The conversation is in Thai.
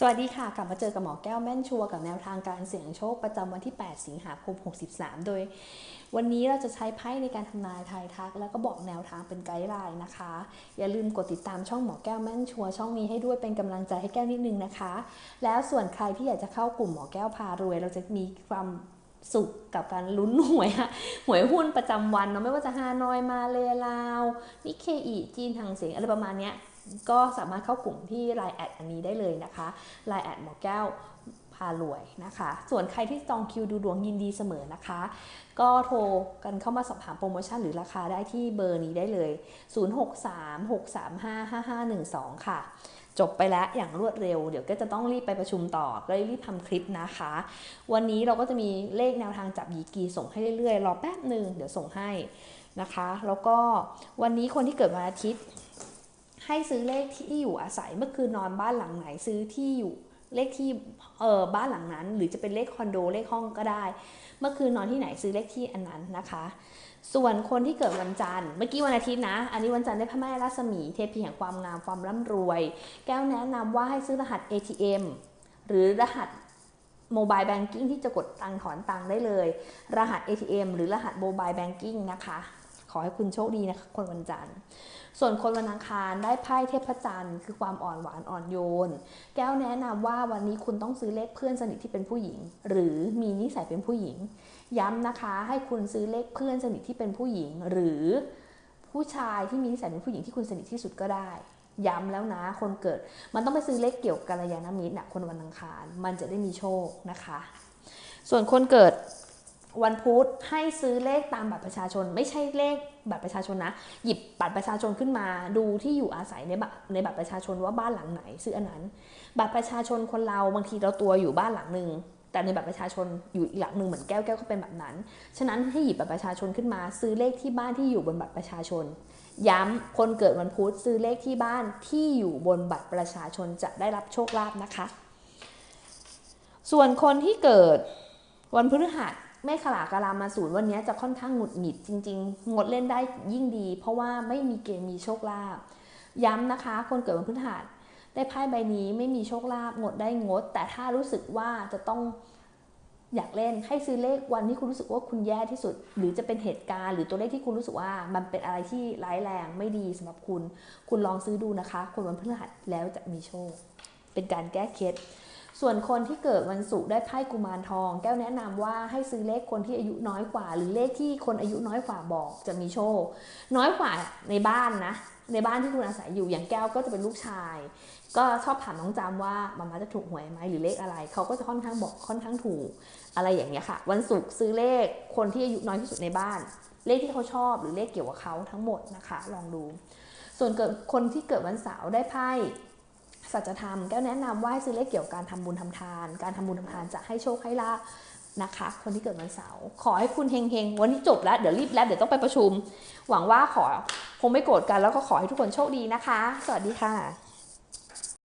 สวัสดีค่ะ กลับมาเจอกับหมอแก้วแม่นชัวกับแนวทางการเสี่ยงโชคประจำวันที่ 8 สิงหาคม 63 โดย วันนี้เราจะใช้ไพ่ในการทำนายทายทัก แล้วก็บอกแนวทางเป็นไกด์ไลน์นะคะ อย่าลืมกดติดตามช่องหมอแก้วแม่นชัวช่องนี้ให้ด้วยเป็นกำลังใจให้แก้วนิดนึงนะคะ แล้วส่วนใครที่อยากจะเข้ากลุ่มหมอแก้วพารวย เราจะมีความสุขกับการลุ้นหวยอะหวยหุ้นประจำวันเนาะไม่ว่าจะฮานอยมาเลลาวนิเคอีจีนทางเสียงอะไรประมาณเนี้ย ก็สามารถเข้ากลุ่มที่ Line แอดอันนี้ได้เลยนะคะ Line แอดหมอแก้วพารวยนะคะ ส่วนใครที่จองคิวดูดวงยินดีเสมอนะคะ ก็โทรกันเข้ามาสอบถามโปรโมชั่นหรือราคาได้ที่เบอร์นี้ได้เลย 0636355512 ค่ะ จบไปแล้วอย่างรวดเร็ว เดี๋ยวก็จะต้องรีบไปประชุมต่อ ก็เลยรีบทำคลิปนะคะ วันนี้เราก็จะมีเลขแนวทางจับยีกีส่งให้เรื่อยๆ รอแป๊บหนึ่งเดี๋ยวส่งให้นะคะ แล้วก็วันนี้คนที่เกิดวันอาทิตย์ ให้ซื้อเลขที่อยู่อาศัยเมื่อคืนนอนบ้านหลังไหนซื้อที่อยู่เลขที่เออบ้านหลังนั้น หรือจะเป็นเลขคอนโดเลขห้องก็ได้ เมื่อคืนนอนที่ไหนซื้อเลขที่อันนั้นนะคะ ส่วนคนที่เกิดวันจันทร์เมื่อกี้วันอาทิตย์นะ อันนี้วันจันทร์ได้พระแม่รัศมีเทพีแห่งความงามความร่ำรวย แก้วแนะนำว่าให้ซื้อรหัส ATM หรือรหัสโมบายแบงกิ้งที่จะกดตังถอนตังได้เลย รหัส ATM หรือรหัสโมบายแบงกิ้งนะคะ ขอให้คุณโชคดีนะคะคนวันจันทร์ ส่วนคนวันอังคารได้ไพ่เทพจันทร์คือความอ่อนหวานอ่อนโยน แก้วแนะนำว่าวันนี้คุณต้องซื้อเลขเพื่อนสนิทที่เป็นผู้หญิง หรือมีนิสัยเป็นผู้หญิง ย้ำนะคะให้คุณซื้อเลขเพื่อนสนิทที่เป็นผู้หญิง หรือผู้ชายที่มีนิสัยเป็นผู้หญิงที่คุณสนิทที่สุดก็ได้ย้ำแล้วนะคนเกิด มันต้องไปซื้อเลขเกี่ยวกับกัลยาณมิตรนะคนวันอังคาร มันจะได้มีโชคนะคะ ส่วนคนเกิด วันพุธให้ซื้อเลขตามบัตรประชาชน ไม่ใช่เลขบัตรประชาชนนะ หยิบบัตรประชาชนขึ้นมา ดูที่อยู่อาศัยในบัตรในบัตรประชาชนว่าบ้านหลังไหนซื้ออันนั้น บัตรประชาชนคนเราบางทีเราตัวอยู่บ้านหลังหนึ่งแต่ในบัตรประชาชนอยู่อีกหลังหนึ่งเหมือนแก้วแก้วก็เป็นแบบนั้น ฉะนั้นให้หยิบบัตรประชาชนขึ้นมา ซื้อเลขที่บ้านที่อยู่บนบัตรประชาชน ย้ำคนเกิดวันพุธซื้อเลขที่บ้านที่อยู่บนบัตรประชาชนจะได้รับโชคลาภนะคะ ส่วนคนที่เกิดวันพฤหัส เมฆขลากรามาศูนย์วันนี้จะค่อนข้างหงุดหงิดจริง ๆ งดเล่นได้ยิ่งดี เพราะว่าไม่มีเกณฑ์มีโชคลาภย้ำนะคะ คนเกิดวันพฤหัสได้ไพ่ใบนี้ไม่มีโชคลาภงดได้งด แต่ถ้ารู้สึกว่าจะต้องอยากเล่นให้ซื้อเลขวันที่คุณรู้สึกว่าคุณแย่ที่สุด หรือจะเป็นเหตุการณ์ หรือตัวเลขที่คุณรู้สึกว่ามันเป็นอะไรที่ร้ายแรงไม่ดีสำหรับคุณ คุณลองซื้อดูนะคะ คนวันพฤหัสแล้วจะมีโชค เป็นการแก้เคล็ด ส่วนคนที่เกิดวันศุกร์ได้ไพ่กุมารทอง แก้วแนะนำว่าให้ซื้อเลขคนที่อายุน้อยกว่า หรือเลขที่คนอายุน้อยกว่าบอกจะมีโชค น้อยกว่าในบ้านนะ ในบ้านที่คุณอาศัยอยู่อย่างแก้วก็จะเป็นลูกชาย ก็ชอบถามน้องจำว่ามาม่าจะถูกหวยไหมหรือเลขอะไร เขาก็จะค่อนข้างบอกค่อนข้างถูกอะไรอย่างเงี้ยค่ะ วันศุกร์ซื้อเลขคนที่อายุน้อยที่สุดในบ้าน เลขที่เขาชอบหรือเลขเกี่ยวกับเขาทั้งหมดนะคะ ลองดู ส่วนเกิดคนที่เกิดวันเสาร์ได้ไพ่ สัจธรรมแก้วแนะนำว่าให้ซื้อเลขเกี่ยวกับการทำบุญทำทาน การทำบุญทำทานจะให้โชคให้ลาบนะคะ คนที่เกิดวันเสาร์ขอให้คุณเฮงๆ วันนี้จบแล้ว เดี๋ยวรีบแล้วเดี๋ยวต้องไปประชุม หวังว่าขอคงไม่โกรธกันแล้วก็ขอให้ทุกคนโชคดีนะคะ สวัสดีค่ะ